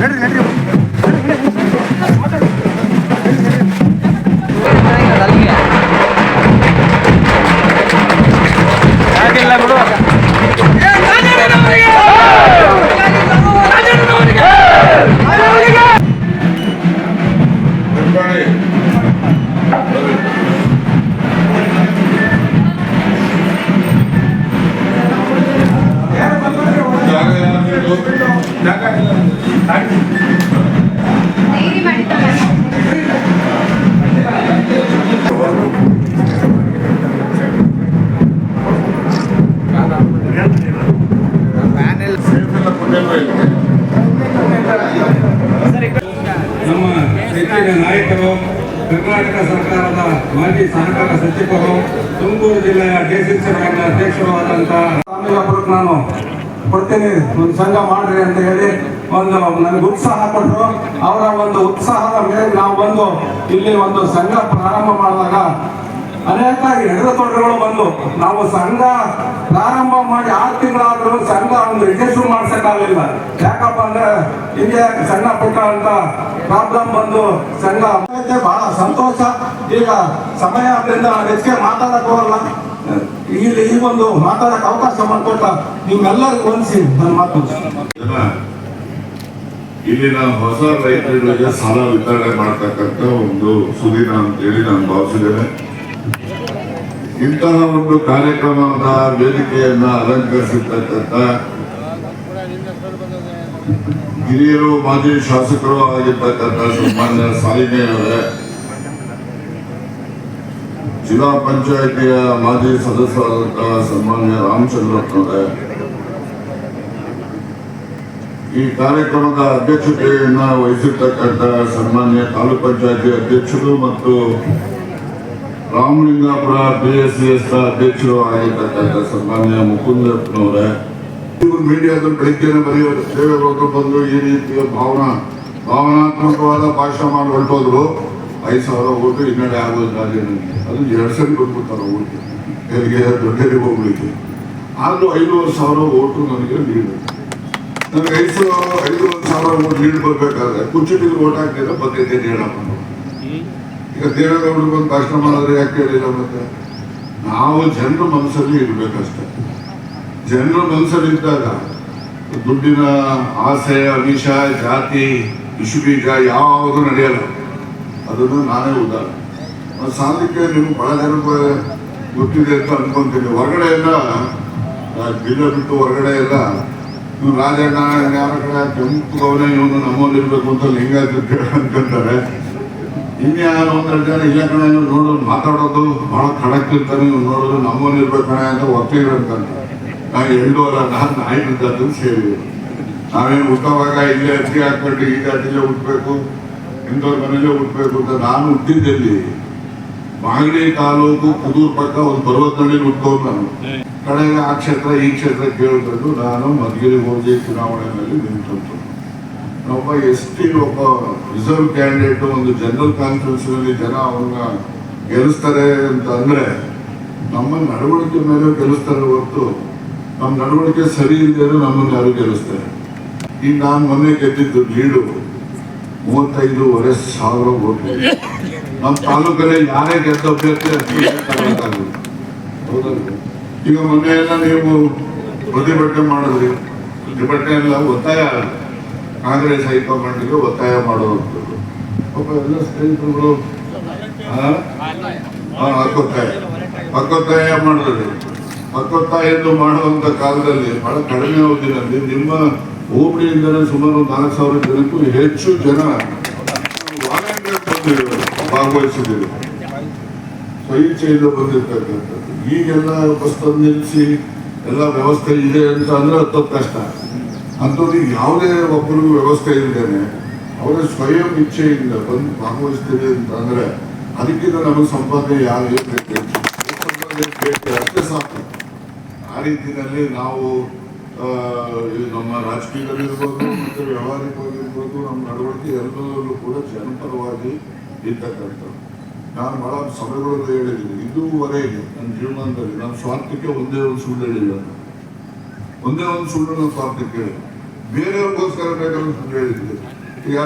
நன்றி நன்றி. ಕರ್ನಾಟಕ ಸರ್ಕಾರದ ಮಾಜಿ ಸಹಕಾರ ಸಚಿವರು ತುಮಕೂರು ಜಿಲ್ಲೆಯ ಡಿಸಿಸಿ ಬ್ಯಾಂಕ್ನ ಅಧ್ಯಕ್ಷರು ಆದಂತ ರಾಮಲಿಂಗಪುರಕ್ಕೆ ನಾನು ಕೊಡ್ತೀನಿ. ಒಂದು ಸಂಘ ಮಾಡ್ರಿ ಅಂತ ಹೇಳಿ ಒಂದು ನನಗೆ ಉತ್ಸಾಹ ಕೊಟ್ಟರು. ಅವರ ಒಂದು ಉತ್ಸಾಹದ ಮೇಲೆ ನಾವು ಬಂದು ಇಲ್ಲಿ ಒಂದು ಸಂಘ ಪ್ರಾರಂಭ ಮಾಡಿದಾಗ ಅನೇಕ ಎಡರುತೊಡರುಗಳು ಬಂದು ನಾವು ಸಂಘ ಪ್ರಾರಂಭ ಮಾಡಿ ಆರು ತಿಂಗಳಾದ್ರೂ ಸಂಘ ಒಂದು ರಿಜಿಸ್ಟರ್ ಮಾಡ್ಸಕ್ಕಾಗಲಿಲ್ಲ. ಯಾಕಪ್ಪ ಅಂದ್ರೆ ಹಿಂಗೆ ಸಣ್ಣ ಪುಟ್ಟ ಅಂತ ಪ್ರಾಬ್ಲಮ್ ಬಂದು ಸಂಘ ಬಹಳ ಸಂತೋಷ. ಈಗ ಸಮಯ ಆದ್ರಿಂದ ಹೆಚ್ಚಿಗೆ ಮಾತಾಡಕ್ ಹೋಗಲ್ಲ. ಇಲ್ಲಿ ಈ ಒಂದು ಮಾತಾಡಕ್ ಅವಕಾಶ ಮಾಡಿಕೊಟ್ಟ ನಿಮ್ಗೆಲ್ಲರೂ ಹೊಂದಿಸಿ ನನ್ನ ಮಾತು. ಇಲ್ಲಿನ ಹೊಸ ರೈತರಿಗೆ ಸಾಲ ವಿತರಣೆ ಮಾಡ್ತಕ್ಕಂಥ ಒಂದು ಸುದಿನ ಅಂತೇಳಿ ನಾನು ಭಾವಿಸಿದ್ದೇನೆ. ಇಂತಹ ಒಂದು ಕಾರ್ಯಕ್ರಮದ ವೇದಿಕೆಯನ್ನ ಅಲಂಕರಿಸಿರ್ತಕ್ಕಂಥ ಹಿರಿಯರು, ಮಾಜಿ ಶಾಸಕರು ಆಗಿರ್ತಕ್ಕಂಥ ಸನ್ಮಾನ್ಯ ಸಾಲಿನೇ ಅವರೇ ಜಿಲ್ಲಾ ಪಂಚಾಯಿತಿಯ ಮಾಜಿ ಸದಸ್ಯರಾದಂತಹ ಸನ್ಮಾನ್ಯ ರಾಮಚಂದ್ರಪ್ಪನವರೇ, ಈ ಕಾರ್ಯಕ್ರಮದ ಅಧ್ಯಕ್ಷತೆಯನ್ನ ವಹಿಸಿರ್ತಕ್ಕಂಥ ಸನ್ಮಾನ್ಯ ತಾಲೂಕ್ ಪಂಚಾಯತಿ ಅಧ್ಯಕ್ಷರು ಮತ್ತು ರಾಮಲಿಂಗಾಪುರ ಬಿ ಎಸ್ ಎಸ್ ಅಧ್ಯಕ್ಷರು ಆಗಿರ್ತಕ್ಕಂಥ ಸನ್ಮಾನ್ಯ ಮುಕುಂದಪ್ಪನವರೇ ಮೀಡಿಯಾದಲ್ಲಿ ಬೆಳಿಗ್ಗೆನೆ ಬರೆಯೋರು ದೇವೇಗೌಡರು ಬಂದು ಈ ರೀತಿಯ ಭಾವನಾ, ಭಾವನಾತ್ಮಕವಾದ ಭಾಷಣ ಮಾಡಿ ಹೊರಟೋದ್ರು. ಐದು ಸಾವಿರ ಓಟು ಹಿನ್ನಡೆ ಆಗೋದು ನನಗೆ. ಅದು ಎರಡು ಸರಿ ಬಂದ್ಬಿಡ್ತಾರೆ ಓಟಿಗೆ ಹೆರಿಗೆ ದೊಡ್ಡ ಹೋಗ್ಲಿಕ್ಕೆ. ಆದ್ರೂ ಐದೂವರೆ ಸಾವಿರ ಓಟು ನನಗೆ ಲೀಡ್ ನನಗೆ ಐದು ಸಾವಿರ ಐದೂವರೆ ಸಾವಿರ ಓಟ್ ಲೀಡ್ ಬರ್ಬೇಕಾದ್ರೆ ಕುಚ್ಚಿಟ್ಟಿಗೆ ಓಟ್ ಹಾಕಿದ್ರೆ ಬಂದಿದ್ದೆ ಹೇಳಪ್ಪ ಈಗ ದೇವೇಗೌಡರು ಬಂದು ಭಾಷಣ ಮಾಡಿದ್ರೆ ಯಾಕೆ ಹೇಳಿಲ್ಲ ಮತ್ತೆ? ನಾವು ಜನರ ಮನಸ್ಸಲ್ಲಿ ಇರ್ಬೇಕಷ್ಟೆ. ಜನರ ಮನಸ್ಸಲ್ಲಿದ್ದಾಗ ದುಡ್ಡಿನ ಆಸೆ, ಅಮಿಷ, ಜಾತಿ ಇಶುಬೀಜ ಯಾವುದು ನಡೆಯಲ್ಲ. ಅದನ್ನು ನಾನೇ ಉದಾಹರಣೆ ಅದು ಸಾಧಕ್ಕೆ ನಿಮ್ಗೆ ಬಹಳ ಜನಕ್ಕೆ ಗೊತ್ತಿದೆ ಅಂತ ಅನ್ಕೊಂತೀನಿ. ಹೊರಗಡೆ ಎಲ್ಲ ಬೀಜ ಬಿಟ್ಟು ಹೊರಗಡೆ ಎಲ್ಲ, ಇವ್ನು ರಾಜಣ್ಣ ಯಾರ ಕಡೆ, ಕೆಂಪು ಗೌನ, ಇವನು ನಮ್ಮಲ್ಲಿರ್ಬೇಕು ಅಂತ ಲಿಂಗಾಯತ ಅನ್ಕೊಂತಾರೆ. ಇನ್ಯಾರು ಒಂದೆರಡು ಜನ, ಇಲ್ಲ ಕಣ, ಇವ್ನು ನೋಡೋದು, ಮಾತಾಡೋದು ಬಹಳ ಖಡಕ್ ಇರ್ತಾನೆ ಇವ್ನು ನೋಡೋದು ನಮ್ಮಲ್ಲಿರ್ಬೇಕು ಕಣ ಅಂತ ನಾವು ಅಲ್ಲ ನಾನು ನಾಯಿನಿಂದ ಸೇರಿ ನಾವೇನು ಹುಟ್ಟುವಾಗ ಇಲ್ಲೇ ಅಕ್ಕಿ ಹಾಕ್ಬಿಟ್ಟು ಈ ದಾಟಿಲೇ ಹುಟ್ಟಬೇಕು ಇಂಥವ್ರ ಮನೇಲೆ ಹುಟ್ಟಬೇಕು ಅಂತ ನಾನು ಹುಟ್ಟಿದ್ದಲ್ಲಿ ಮಾಗಡಿ ತಾಲೂಕು ಕುದೂರ್ ಪಕ್ಕ ಒಂದು ಪರ್ವತದಲ್ಲಿ ಹುಟ್ಟೋದು ನಾನು. ಕಡೆಗೆ ಆ ಕ್ಷೇತ್ರ, ಈ ಕ್ಷೇತ್ರ ಕೇಳ್ಕೊಂಡು ನಾನು ಮಧುಗಿರಿ ಹೋಗಿ ಚುನಾವಣೆಯಲ್ಲಿ ನಿಂತು ಒಬ್ಬ ಎಸ್ ಟಿ ಒಬ್ಬ ರಿಸರ್ವ್ ಕ್ಯಾಂಡಿಡೇಟ್ ಒಂದು ಜನರಲ್ ಕಾನ್ಫರೆನ್ಸ್ನಲ್ಲಿ ಜನ ಅವನ್ನ ಗೆಲ್ಲಿಸ್ತಾರೆ ಅಂತ ಅಂದ್ರೆ ನಮ್ಮ ನಡವಳಿಕೆ ಮೇಲೆ ಗೆಲ್ಲಿಸ್ತಾರೆ ಹೊರತು ನಮ್ಮ ನಡವಳಿಕೆ ಸರಿ ಇಲ್ಲದೆ ನಮ್ಮನ್ನು ಯಾರು ಗೆಲ್ಲಿಸ್ತಾರೆ? ಈಗ ನಾನು ಮೊನ್ನೆ ಗೆದ್ದಿದ್ದು ಲೀಡು ಮೂವತ್ತೈದೂವರೆ ಸಾವಿರ ಓಟು ನಮ್ಮ ತಾಲೂಕಲ್ಲಿ ಯಾರೇ ಗೆದ್ದ ಅಭ್ಯರ್ಥಿ? ಈಗ ಮೊನ್ನೆ ಎಲ್ಲ ನೀವು ಪ್ರತಿಭಟನೆ ಮಾಡಿದ್ರಿ. ಪ್ರತಿಭಟನೆ ಎಲ್ಲ ಒತ್ತಾಯ ಕಾಂಗ್ರೆಸ್ ಹೈಕಮಾಂಡ್ಗೆ ಒತ್ತಾಯ ಮಾಡುವಂಥದ್ದು. ಪಾಪ ಎಲ್ಲ ಮಾಡಿದ್ರಿ? ಹಕ್ಕೊತ್ತಾಯವನ್ನು ಮಾಡುವಂತ ಕಾಲದಲ್ಲಿ ಬಹಳ ಕಡಿಮೆ ಅವಧಿನಲ್ಲಿ ನಿಮ್ಮ ಹೋಬಳಿಯಿಂದಲೇ ಸುಮಾರು ಒಂದು ನಾಲ್ಕು ಸಾವಿರ ಜನಕ್ಕೂ ಹೆಚ್ಚು ಜನ ಭಾಗವಹಿಸಿದ್ದೀವಿ ಸ್ವಇಚ್ಛೆಯಿಂದ ಬಂದಿರ್ತಕ್ಕಂಥದ್ದು. ಈಗೆಲ್ಲ ಬಸ್ ತಂದು ನಿಲ್ಲಿಸಿ ಎಲ್ಲ ವ್ಯವಸ್ಥೆ ಇದೆ ಅಂತ ಅಂದ್ರೆ ಕಷ್ಟ. ಅಂಥವ್ರಿಗೆ ಯಾವುದೇ ಒಬ್ಬರಿಗೂ ವ್ಯವಸ್ಥೆ ಇಲ್ಲದೇನೆ ಅವರ ಸ್ವಯಂ ಇಚ್ಛೆಯಿಂದ ಬಂದು ಭಾಗವಹಿಸ್ತೀವಿ ಅಂತ ಅಂದ್ರೆ ಅದಕ್ಕಿಂತ ನಮಗೆ ಸಂಪಾದನೆ ಯಾರು ಏನು ಬೇಕು ಅಷ್ಟೇ ಸಾಕು. ಆ ರೀತಿಯಲ್ಲಿ ನಾವು ನಮ್ಮ ರಾಜಕೀಯದಲ್ಲಿರ್ಬೋದು, ಮತ್ತು ವ್ಯವಹಾರಿಕವಾಗಿರ್ಬೋದು, ನಮ್ಮ ನಡವಳಿಕೆ ಎಲ್ಲದರಲ್ಲೂ ಕೂಡ ಜನಪರವಾಗಿ ಇರ್ತಕ್ಕಂಥದ್ದು. ನಾನು ಬಹಳ ಸಭೆಗಳಲ್ಲಿ ಹೇಳಿದ್ದೀನಿ. ಇದುವರೆಗೆ ನನ್ನ ಜೀವನದಲ್ಲಿ ನನ್ನ ಸ್ವಾರ್ಥಕ್ಕೆ ಒಂದೇ ಒಂದು ಸುಳ್ಳು ಹೇಳಿಲ್ಲ ನಾನು. ಒಂದೇ ಒಂದು ಸುಳ್ಳು ನನ್ನ ಸ್ವಾರ್ಥಕ್ಕೆ ಹೇಳಿದೆ ಬೇರೆಯವ್ರಿಗೋಸ್ಕರ ಬೇಕಾದ್ರೆ ಸುಳ್ಳು ಹೇಳಿದ್ದೆ ಈಗ